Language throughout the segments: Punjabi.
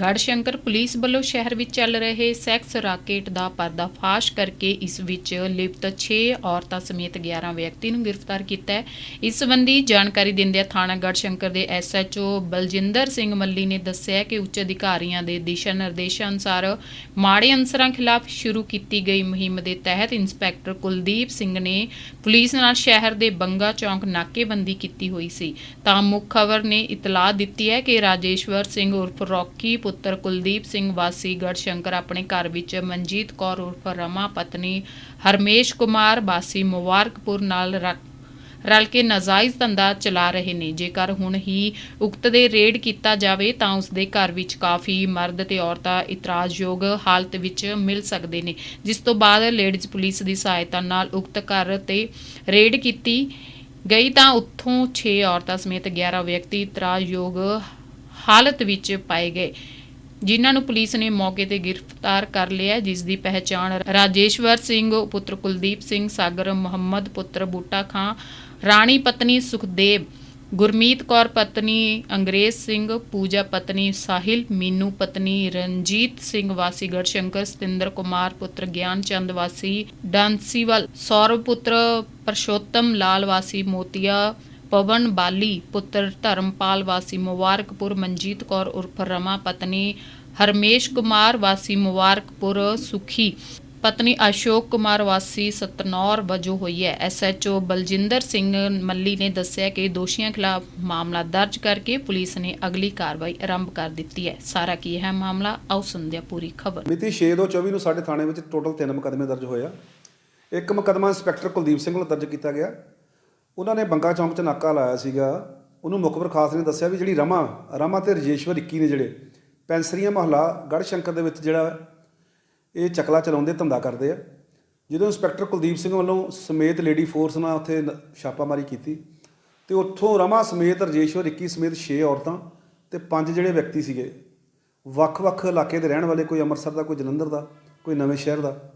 ਗੜਸ਼ੰਕਰ ਪੁਲਿਸ ਵੱਲੋਂ ਸ਼ਹਿਰ ਵਿੱਚ ਚੱਲ ਰਹੇ ਸੈਕਸ ਰਾਕੇਟ ਦਾ ਪਰਦਾਫਾਸ਼ ਕਰਕੇ ਇਸ ਵਿੱਚ ਲਿਪਤ 6 ਔਰਤਾਂ ਸਮੇਤ 11 ਵਿਅਕਤੀ ਨੂੰ ਗ੍ਰਿਫਤਾਰ ਕੀਤਾ ਹੈ। ਇਸ ਸੰਬੰਧੀ ਜਾਣਕਾਰੀ ਦਿੰਦਿਆਂ ਥਾਣਾ ਗੜਸ਼ੰਕਰ ਦੇ ਐਸਐਚਓ ਬਲਜਿੰਦਰ ਸਿੰਘ ਮੱਲੀ ਨੇ ਦੱਸਿਆ ਕਿ ਉੱਚ ਅਧਿਕਾਰੀਆਂ ਦੇ ਦਿਸ਼ਾ ਨਿਰਦੇਸ਼ਾਂ ਅਨੁਸਾਰ ਮਾੜੇ ਅਨਸਰਾਂ ਖਿਲਾਫ ਸ਼ੁਰੂ ਕੀਤੀ ਗਈ ਮੁਹਿੰਮ ਦੇ ਤਹਿਤ ਇੰਸਪੈਕਟਰ ਕੁਲਦੀਪ ਸਿੰਘ ਨੇ ਪੁਲਿਸ ਨਾਲ ਸ਼ਹਿਰ ਦੇ ਬੰਗਾ ਚੌਂਕ ਨਾਕੇਬੰਦੀ ਕੀਤੀ ਹੋਈ ਸੀ। ਤਾਂ ਮੁੱਖ ਖਬਰ ਨੇ ਇਤਲਾਹ ਦਿੱਤੀ ਹੈ ਕਿ ਰਾਜੇਸ਼ਵਰ ਸਿੰਘ ਉਰਫ ਰੌਕੀ ਪੁੱਤਰ ਕੁਲਦੀਪ ਸਿੰਘ ਵਾਸੀ ਗੜਸ਼ੰਕਰ ਆਪਣੇ ਘਰ ਵਿੱਚ ਮਨਜੀਤ ਕੌਰ ਉਰਫ ਰਮਾ ਪਤਨੀ ਹਰਮੇਸ਼ ਕੁਮਾਰ ਵਾਸੀ ਮੁਬਾਰਕਪੁਰ ਨਾਲ ਰਲ ਕੇ ਨਾਜਾਇਜ਼ ਧੰਦਾ ਚਲਾ ਰਹੇ ਨੇ। ਜੇਕਰ ਹੁਣ ਹੀ ਉਕਤ ਦੇ ਰੇਡ ਕੀਤਾ ਜਾਵੇ ਤਾਂ ਉਸ ਦੇ ਘਰ ਵਿੱਚ ਕਾਫੀ ਮਰਦ ਤੇ ਔਰਤਾਂ ਇਤਰਾਜ਼ਯੋਗ ਹਾਲਤ ਵਿੱਚ ਮਿਲ ਸਕਦੇ ਨੇ। ਜਿਸ ਤੋਂ ਬਾਅਦ ਲੇਡੀਜ਼ ਪੁਲਿਸ ਦੀ ਸਹਾਇਤਾ ਨਾਲ ਉਕਤ ਘਰ ਤੇ ਰੇਡ ਕੀਤੀ ਗਈ ਤਾਂ ਉੱਥੋਂ 6 ਔਰਤਾਂ ਸਮੇਤ 11 ਵਿਅਕਤੀ ਇਤਰਾਜ਼ਯੋਗ ਹਾਲਤ ਵਿੱਚ ਪਾਏ ਗਏ। ਜਿਨ੍ਹਾਂ ਨੂੰ ਪੁਲਿਸ ਨੇ ਮੌਕੇ ਤੇ ਗ੍ਰਿਫਤਾਰ ਕਰ ਲਿਆ ਜਿਸ ਦੀ ਪਹਿਚਾਣ ਰਾਜੇਸ਼ਵਰ ਸਿੰਘ, ਪੁੱਤਰ ਕੁਲਦੀਪ ਸਿੰਘ, ਸਾਗਰ ਮੁਹੰਮਦ, ਪੁੱਤਰ ਬੂਟਾ ਖਾਂ, ਰਾਣੀ ਪਤਨੀ ਸੁਖਦੇਵ, ਗੁਰਮੀਤ ਕੌਰ ਪਤਨੀ ਅੰਗਰੇਜ਼ ਸਿੰਘ, ਪੂਜਾ ਪਤਨੀ ਸਾਹਿਲ, ਮੀਨੂ ਪਤਨੀ ਰਣਜੀਤ ਸਿੰਘ, ਵਾਸੀ ਗੜਸ਼ੰਕਰ, ਸਤਿੰਦਰ ਕੁਮਾਰ, ਪੁੱਤਰ ਗਿਆਨ ਚੰਦ ਵਾਸੀ ਡਾਂਸੀਵਾਲ, ਸੌਰਵ ਪੁੱਤਰ ਪਰਸ਼ੋਤਮ ਲਾਲ, ਵਾਸੀ ਮੋਤੀਆ ਪਵਨ ਬਾਲੀ, ਪੁੱਤਰ ਧਰਮਪਾਲ ਵਾਸੀ ਮੁਬਾਰਕਪੁਰ, ਮਨਜੀਤ ਕੌਰ ਉਰਫ ਰਮਾ, ਪਤਨੀ ਹਰਮੇਸ਼ ਕੁਮਾਰ ਵਾਸੀ ਮੁਬਾਰਕਪੁਰ, ਸੁਖੀ, ਪਤਨੀ ਅਸ਼ੋਕ ਕੁਮਾਰ ਵਾਸੀ ਸਤਨੌਰ ਵਜੋਂ ਹੋਈ ਹੈ। ਐਸਐਚਓ ਬਲਜਿੰਦਰ ਸਿੰਘ ਮੱਲੀ ਨੇ ਦੱਸਿਆ ਕਿ ਦੋਸ਼ੀਆਂ ਖਿਲਾਫ ਮਾਮਲਾ ਦਰਜ ਕਰਕੇ ਪੁਲਿਸ ਨੇ ਅਗਲੀ ਕਾਰਵਾਈ ਆਰੰਭ ਕਰ ਦਿੱਤੀ ਹੈ। ਸਾਰਾ ਕੀ ਹੈ ਮਾਮਲਾ? ਆਓ ਸੁਣਦੇ ਪੂਰੀ ਖਬਰ। ਮਿਤੀ 6/24 ਨੂੰ ਸਾਡੇ ਥਾਣੇ ਵਿੱਚ ਟੋਟਲ 3 ਮੁਕੱਦਮੇ ਦਰਜ ਹੋਏ ਆ। ਇੱਕ ਮੁਕੱਦਮਾ ਇੰਸਪੈਕਟਰ ਕੁਲਦੀਪ ਸਿੰਘ ਵੱਲੋਂ ਦਰਜ ਕੀਤਾ ਗਿਆ। ਉਹਨਾਂ ਨੇ ਬੰਗਾ ਚੌਂਕ 'ਚ ਨਾਕਾ ਲਾਇਆ ਸੀਗਾ। ਉਹਨੂੰ ਮੁਖਬਰ ਖਾਸ ਨੇ ਦੱਸਿਆ ਵੀ ਜਿਹੜੀ ਰਮਾ ਰਮਾ ਤੇ ਰਜੇਸ਼ਵਰ 21 ਨੇ ਜਿਹੜੇ ਪੈਂਸਰੀਆਂ ਮਹੱਲਾ ਗੜ੍ਹਸ਼ੰਕਰ ਦੇ ਵਿੱਚ ਜਿਹੜਾ ਇਹ ਚਕਲਾ ਚਲਾਉਂਦੇ, ਧੰਦਾ ਕਰਦੇ ਆ। ਜਦੋਂ ਇੰਸਪੈਕਟਰ ਕੁਲਦੀਪ ਸਿੰਘ ਵੱਲੋਂ ਸਮੇਤ ਲੇਡੀ ਫੋਰਸ ਨਾਲ ਉੱਥੇ ਨ- ਛਾਪਾਮਾਰੀ ਕੀਤੀ ਤੇ ਉੱਥੋਂ ਰਮਾ ਸਮੇਤ ਰਜੇਸ਼ਵਰ 21 ਸਮੇਤ 6 ਔਰਤਾਂ ਤੇ ਪੰਜ ਜਿਹੜੇ ਵਿਅਕਤੀ ਸੀਗੇ। ਵੱਖ-ਵੱਖ ਇਲਾਕੇ ਦੇ ਰਹਿਣ ਵਾਲੇ, ਕੋਈ ਅੰਮ੍ਰਿਤਸਰ ਦਾ, ਕੋਈ ਜਲੰਧਰ ਦਾ, ਕੋਈ ਨਵੇਂ ਸ਼ਹਿਰ ਦਾ,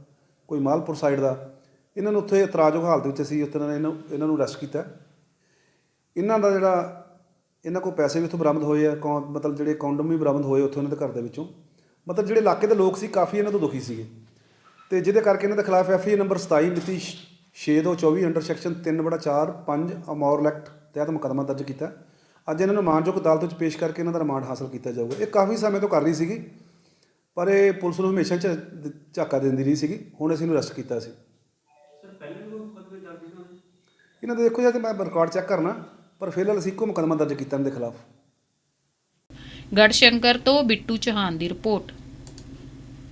ਕੋਈ ਮਾਲਪੁਰ ਸਾਈਡ ਦਾ ਇਹਨਾਂ ਨੂੰ ਉੱਥੇ ਇਤਰਾਜ਼ਯੋਗ ਹਾਲਤ ਵਿੱਚ ਅਸੀਂ ਉੱਥੇ ਇਹਨਾਂ ਨੂੰ ਇਹਨਾਂ ਨੂੰ ਅਰੈਸਟ ਕੀਤਾ। ਇਹਨਾਂ ਦਾ ਜਿਹੜਾ, ਇਹਨਾਂ ਕੋਲ ਪੈਸੇ ਵੀ ਉੱਥੋਂ ਬਰਾਮਦ ਹੋਏ ਆ ਕੌਂ ਮਤਲਬ ਜਿਹੜੇ ਕੌਂਡਮ ਵੀ ਬਰਾਮਦ ਹੋਏ ਉੱਥੋਂ ਇਹਨਾਂ ਦੇ ਘਰ ਦੇ ਵਿੱਚੋਂ। ਮਤਲਬ ਜਿਹੜੇ ਇਲਾਕੇ ਦੇ ਲੋਕ ਸੀ, ਕਾਫੀ ਇਹਨਾਂ ਤੋਂ ਦੁਖੀ ਸੀਗੇ। ਤੇ ਜਿਹਦੇ ਕਰਕੇ ਇਹਨਾਂ ਦੇ ਖਿਲਾਫ ਐਫ ਆਈ ਨੰਬਰ 27 ਮਿਤੀ 6224 ਅੰਡਰ ਸੈਕਸ਼ਨ 3/4 5 ਅਮੌਰ ਐਕਟ ਤਹਿਤ ਮੁਕੱਦਮਾ ਦਰਜ ਕੀਤਾ। ਅੱਜ ਇਹਨਾਂ ਨੂੰ ਮਾਨਯੋਗ ਅਦਾਲਤ ਵਿੱਚ ਪੇਸ਼ ਕਰਕੇ ਇਹਨਾਂ ਦਾ ਰਿਮਾਂਡ ਹਾਸਲ ਕੀਤਾ ਜਾਊਗਾ। ਇਹ ਕਾਫੀ ਸਮੇਂ ਤੋਂ ਕਰ ਰਹੀ ਸੀਗੀ, ਪਰ ਇਹ ਪੁਲਿਸ ਨੂੰ ਹਮੇਸ਼ਾ ਝਾਕਾ ਦਿੰਦੀ ਰਹੀ ਸੀਗੀ। ਹੁਣ ਅਸੀਂ ਇਹਨੂੰ ਅਰੈਸਟ ਕੀਤਾ ਸੀ। ਇਹਨਾਂ ਦੇ ਦੇਖੋ ਜੇ ਤੇ ਮੈਂ ਰਿਕਾਰਡ ਚੈੱਕ ਕਰਨਾ, ਪਰ ਫਿਲਹਾਲ ਅਸੀਂ ਇੱਕੋ ਮੁਕੱਦਮਾ ਦਰਜ ਕੀਤਾ ਇਹਨਾਂ ਦੇ ਖਿਲਾਫ। ਗੜਸ਼ੰਕਰ ਤੋਂ ਬਿੱਟੂ ਚੌਹਾਨ ਦੀ ਰਿਪੋਰਟ।